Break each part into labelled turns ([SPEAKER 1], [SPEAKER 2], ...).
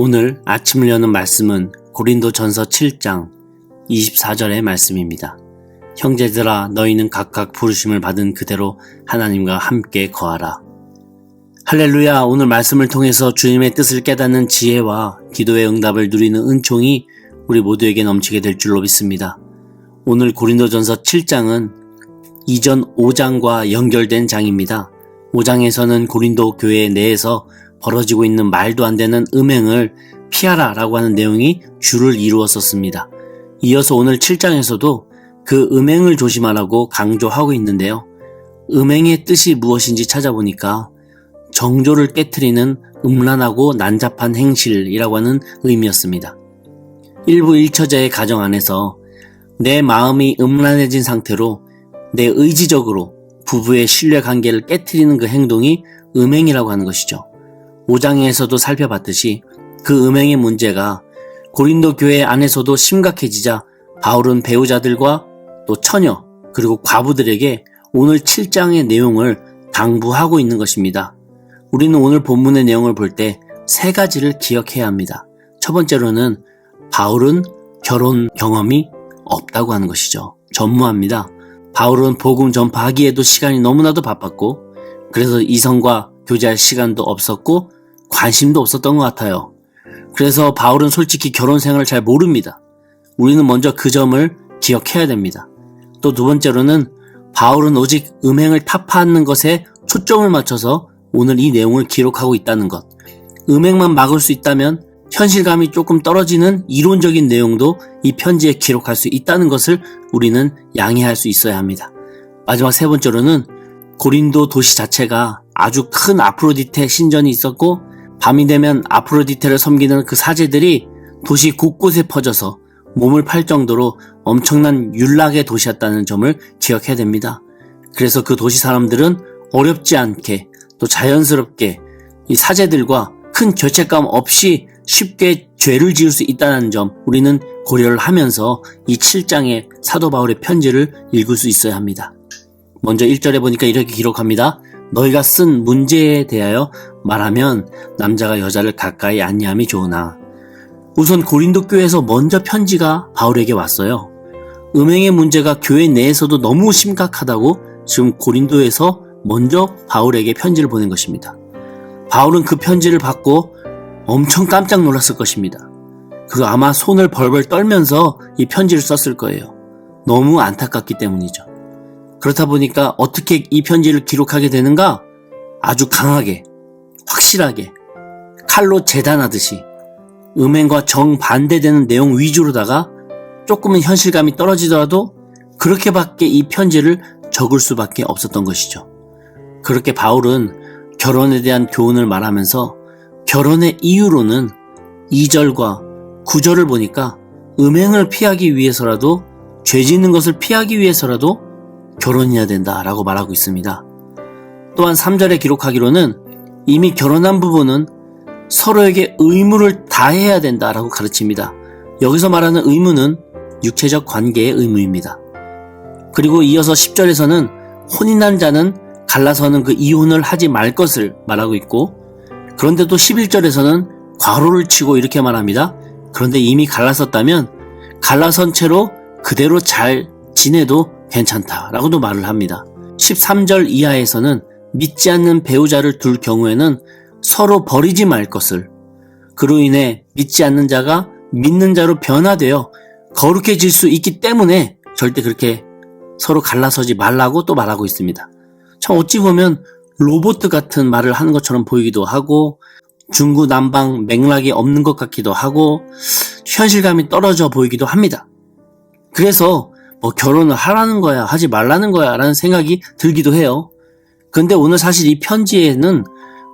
[SPEAKER 1] 오늘 아침을 여는 말씀은 고린도 전서 7장 24절의 말씀입니다. 형제들아 너희는 각각 부르심을 받은 그대로 하나님과 함께 거하라. 할렐루야 오늘 말씀을 통해서 주님의 뜻을 깨닫는 지혜와 기도의 응답을 누리는 은총이 우리 모두에게 넘치게 될 줄로 믿습니다. 오늘 고린도전서 7장은 이전 5장과 연결된 장입니다. 5장에서는 고린도 교회 내에서 벌어지고 있는 말도 안 되는 음행을 피하라 라고 하는 내용이 주를 이루었었습니다. 이어서 오늘 7장에서도 그 음행을 조심하라고 강조하고 있는데요. 음행의 뜻이 무엇인지 찾아보니까 정조를 깨뜨리는 음란하고 난잡한 행실이라고 하는 의미였습니다. 일부 일처자의 가정 안에서 내 마음이 음란해진 상태로 내 의지적으로 부부의 신뢰 관계를 깨뜨리는 그 행동이 음행이라고 하는 것이죠. 5장에서도 살펴봤듯이 그 음행의 문제가 고린도 교회 안에서도 심각해지자 바울은 배우자들과 또 처녀 그리고 과부들에게 오늘 7장의 내용을 당부하고 있는 것입니다. 우리는 오늘 본문의 내용을 볼 때 세 가지를 기억해야 합니다. 첫 번째로는 바울은 결혼 경험이 없다고 하는 것이죠. 전무합니다. 바울은 복음 전파하기에도 시간이 너무나도 바빴고 그래서 이성과 교제할 시간도 없었고 관심도 없었던 것 같아요. 그래서 바울은 솔직히 결혼 생활을 잘 모릅니다. 우리는 먼저 그 점을 기억해야 됩니다. 또 두 번째로는 바울은 오직 음행을 타파하는 것에 초점을 맞춰서 오늘 이 내용을 기록하고 있다는 것. 음행만 막을 수 있다면 현실감이 조금 떨어지는 이론적인 내용도 이 편지에 기록할 수 있다는 것을 우리는 양해할 수 있어야 합니다. 마지막 세 번째로는 고린도 도시 자체가 아주 큰 아프로디테 신전이 있었고 밤이 되면 아프로디테를 섬기는 그 사제들이 도시 곳곳에 퍼져서 몸을 팔 정도로 엄청난 윤락의 도시였다는 점을 기억해야 됩니다. 그래서 그 도시 사람들은 어렵지 않게 또 자연스럽게 이 사제들과 큰 죄책감 없이 쉽게 죄를 지을 수 있다는 점 우리는 고려를 하면서 이 7장의 사도 바울의 편지를 읽을 수 있어야 합니다. 먼저 1절에 보니까 이렇게 기록합니다. 너희가 쓴 문제에 대하여 말하면 남자가 여자를 가까이 안니함이 좋으나 우선 고린도 교회에서 먼저 편지가 바울에게 왔어요. 음행의 문제가 교회 내에서도 너무 심각하다고 지금 고린도에서 먼저 바울에게 편지를 보낸 것입니다. 바울은 그 편지를 받고 엄청 깜짝 놀랐을 것입니다. 그리고 아마 손을 벌벌 떨면서 이 편지를 썼을 거예요. 너무 안타깝기 때문이죠. 그렇다 보니까 어떻게 이 편지를 기록하게 되는가? 아주 강하게, 확실하게, 칼로 재단하듯이 음행과 정반대되는 내용 위주로다가 조금은 현실감이 떨어지더라도 그렇게밖에 이 편지를 적을 수밖에 없었던 것이죠. 그렇게 바울은 결혼에 대한 교훈을 말하면서 결혼의 이유로는 2절과 9절을 보니까 음행을 피하기 위해서라도 죄 짓는 것을 피하기 위해서라도 결혼해야 된다 라고 말하고 있습니다. 또한 3절에 기록하기로는 이미 결혼한 부부는 서로에게 의무를 다해야 된다 라고 가르칩니다. 여기서 말하는 의무는 육체적 관계의 의무입니다. 그리고 이어서 10절에서는 혼인한 자는 갈라서는 그 이혼을 하지 말 것을 말하고 있고 그런데 또 11절에서는 과로를 치고 이렇게 말합니다. 그런데 이미 갈라섰다면 갈라선 채로 그대로 잘 지내도 괜찮다라고도 말을 합니다. 13절 이하에서는 믿지 않는 배우자를 둘 경우에는 서로 버리지 말 것을 그로 인해 믿지 않는 자가 믿는 자로 변화되어 거룩해질 수 있기 때문에 절대 그렇게 서로 갈라서지 말라고 또 말하고 있습니다. 참 어찌 보면 로봇 같은 말을 하는 것처럼 보이기도 하고 중구 난방 맥락이 없는 것 같기도 하고 현실감이 떨어져 보이기도 합니다. 그래서 뭐 결혼을 하라는 거야 하지 말라는 거야 라는 생각이 들기도 해요. 근데 오늘 사실 이 편지에는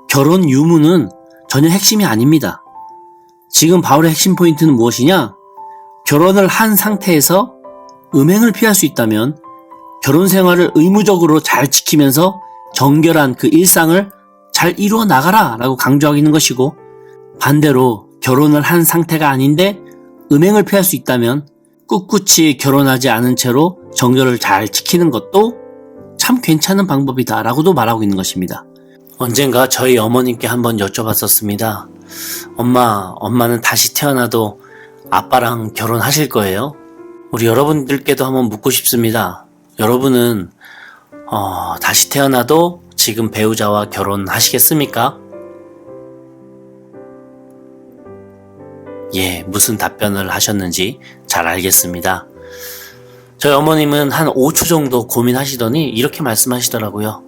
[SPEAKER 1] 결혼 유무는 전혀 핵심이 아닙니다. 지금 바울의 핵심 포인트는 무엇이냐? 결혼을 한 상태에서 음행을 피할 수 있다면 결혼 생활을 의무적으로 잘 지키면서 정결한 그 일상을 잘 이루어 나가라 라고 강조하고 있는 것이고 반대로 결혼을 한 상태가 아닌데 음행을 피할 수 있다면 꿋꿋이 결혼하지 않은 채로 정결을 잘 지키는 것도 참 괜찮은 방법이다 라고도 말하고 있는 것입니다. 언젠가 저희 어머님께 한번 여쭤봤었습니다. 엄마, 엄마는 다시 태어나도 아빠랑 결혼하실 거예요? 우리 여러분들께도 한번 묻고 싶습니다. 여러분은 어, 다시 태어나도 지금 배우자와 결혼하시겠습니까? 예, 무슨 답변을 하셨는지 잘 알겠습니다. 저희 어머님은 한 5초 정도 고민하시더니 이렇게 말씀하시더라고요.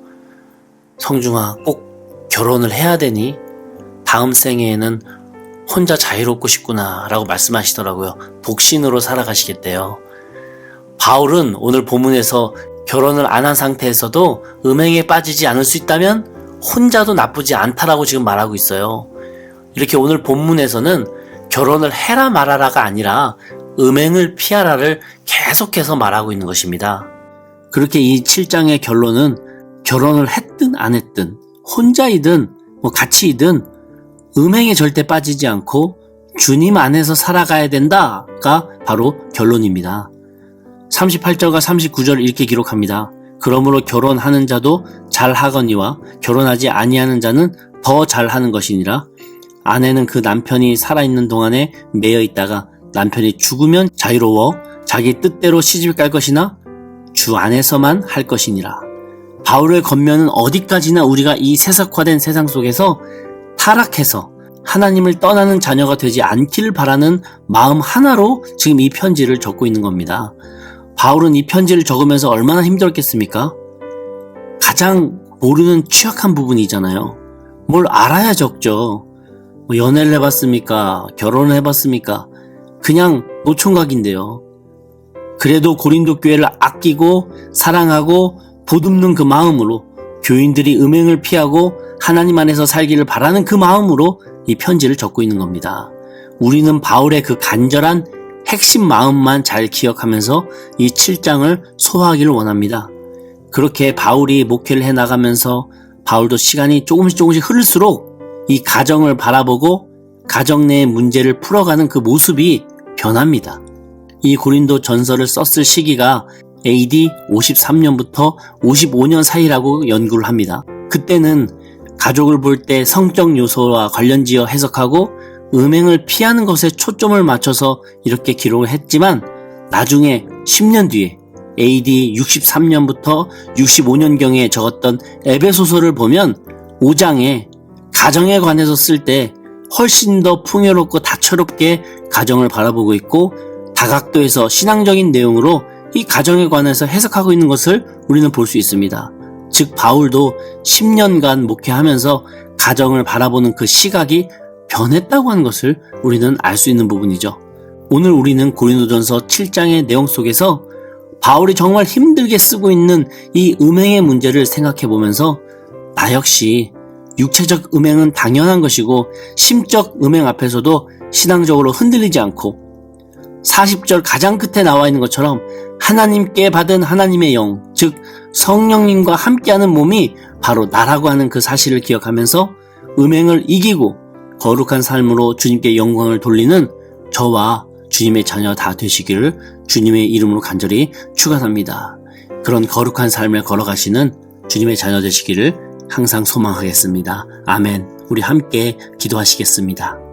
[SPEAKER 1] 성중아, 꼭 결혼을 해야 되니? 다음 생에는 혼자 자유롭고 싶구나 라고 말씀하시더라고요. 독신으로 살아가시겠대요. 바울은 오늘 본문에서 결혼을 안 한 상태에서도 음행에 빠지지 않을 수 있다면 혼자도 나쁘지 않다라고 지금 말하고 있어요. 이렇게 오늘 본문에서는 결혼을 해라 말아라가 아니라 음행을 피하라를 계속해서 말하고 있는 것입니다. 그렇게 이 7장의 결론은 결혼을 했든 안 했든 혼자이든 뭐 같이이든 음행에 절대 빠지지 않고 주님 안에서 살아가야 된다가 바로 결론입니다. 38절과 39절 이렇게 기록합니다. 그러므로 결혼하는 자도 잘하거니와 결혼하지 아니하는 자는 더 잘하는 것이니라. 아내는 그 남편이 살아있는 동안에 매여 있다가 남편이 죽으면 자유로워 자기 뜻대로 시집 갈 것이나 주 안에서만 할 것이니라. 바울의 겉면은 어디까지나 우리가 이 세속화된 세상 속에서 타락해서 하나님을 떠나는 자녀가 되지 않기를 바라는 마음 하나로 지금 이 편지를 적고 있는 겁니다. 바울은 이 편지를 적으면서 얼마나 힘들었겠습니까? 가장 모르는 취약한 부분이잖아요. 뭘 알아야 적죠. 뭐 연애를 해봤습니까? 결혼을 해봤습니까? 그냥 노총각인데요. 그래도 고린도 교회를 아끼고 사랑하고 보듬는 그 마음으로 교인들이 음행을 피하고 하나님 안에서 살기를 바라는 그 마음으로 이 편지를 적고 있는 겁니다. 우리는 바울의 그 간절한 핵심 마음만 잘 기억하면서 이 7장을 소화하기를 원합니다. 그렇게 바울이 목회를 해 나가면서 바울도 시간이 조금씩 조금씩 흐를수록 이 가정을 바라보고 가정 내의 문제를 풀어가는 그 모습이 변합니다. 이 고린도 전설을 썼을 시기가 AD 53년부터 55년 사이라고 연구를 합니다. 그때는 가족을 볼 때 성적 요소와 관련지어 해석하고 음행을 피하는 것에 초점을 맞춰서 이렇게 기록을 했지만 나중에 10년 뒤에 AD 63년부터 65년경에 적었던 에베소서를 보면 5장에 가정에 관해서 쓸 때 훨씬 더 풍요롭고 다채롭게 가정을 바라보고 있고 다각도에서 신앙적인 내용으로 이 가정에 관해서 해석하고 있는 것을 우리는 볼 수 있습니다. 즉 바울도 10년간 목회하면서 가정을 바라보는 그 시각이 변했다고 하는 것을 우리는 알 수 있는 부분이죠. 오늘 우리는 고린도전서 7장의 내용 속에서 바울이 정말 힘들게 쓰고 있는 이 음행의 문제를 생각해 보면서 나 역시 육체적 음행은 당연한 것이고 심적 음행 앞에서도 신앙적으로 흔들리지 않고 40절 가장 끝에 나와 있는 것처럼 하나님께 받은 하나님의 영, 즉 성령님과 함께하는 몸이 바로 나라고 하는 그 사실을 기억하면서 음행을 이기고 거룩한 삶으로 주님께 영광을 돌리는 저와 주님의 자녀 다 되시기를 주님의 이름으로 간절히 축원합니다. 그런 거룩한 삶을 걸어가시는 주님의 자녀 되시기를 항상 소망하겠습니다. 아멘. 우리 함께 기도하시겠습니다.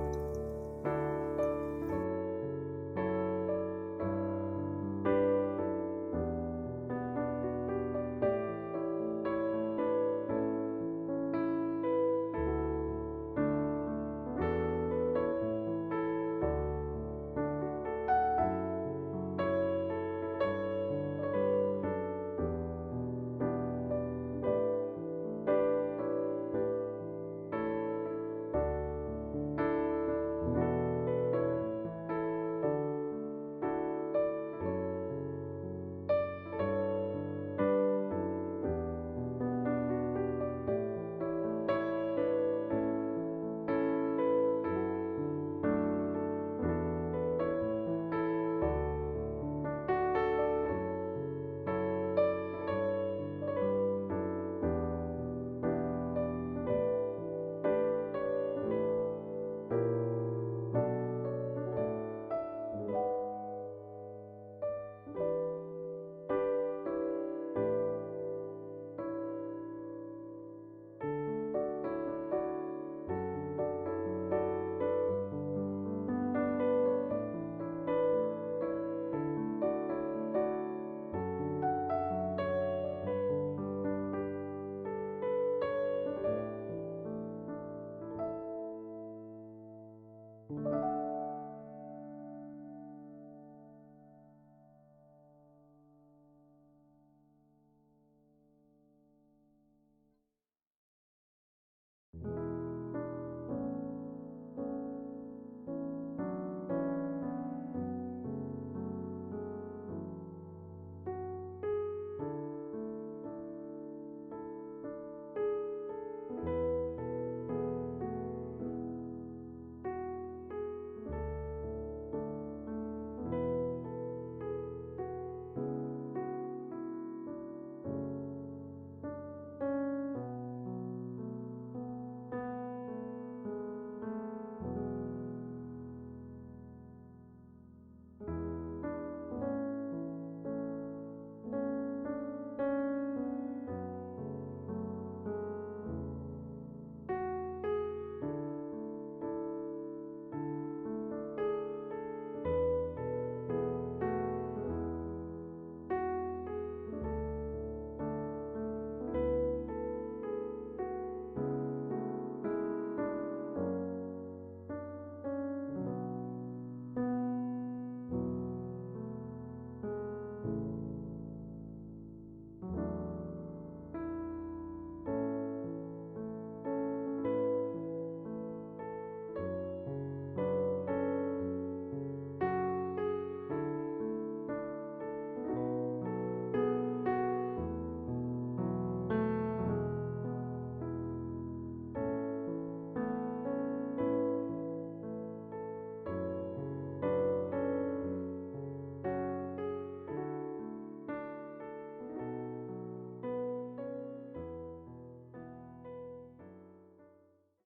[SPEAKER 1] Thank you.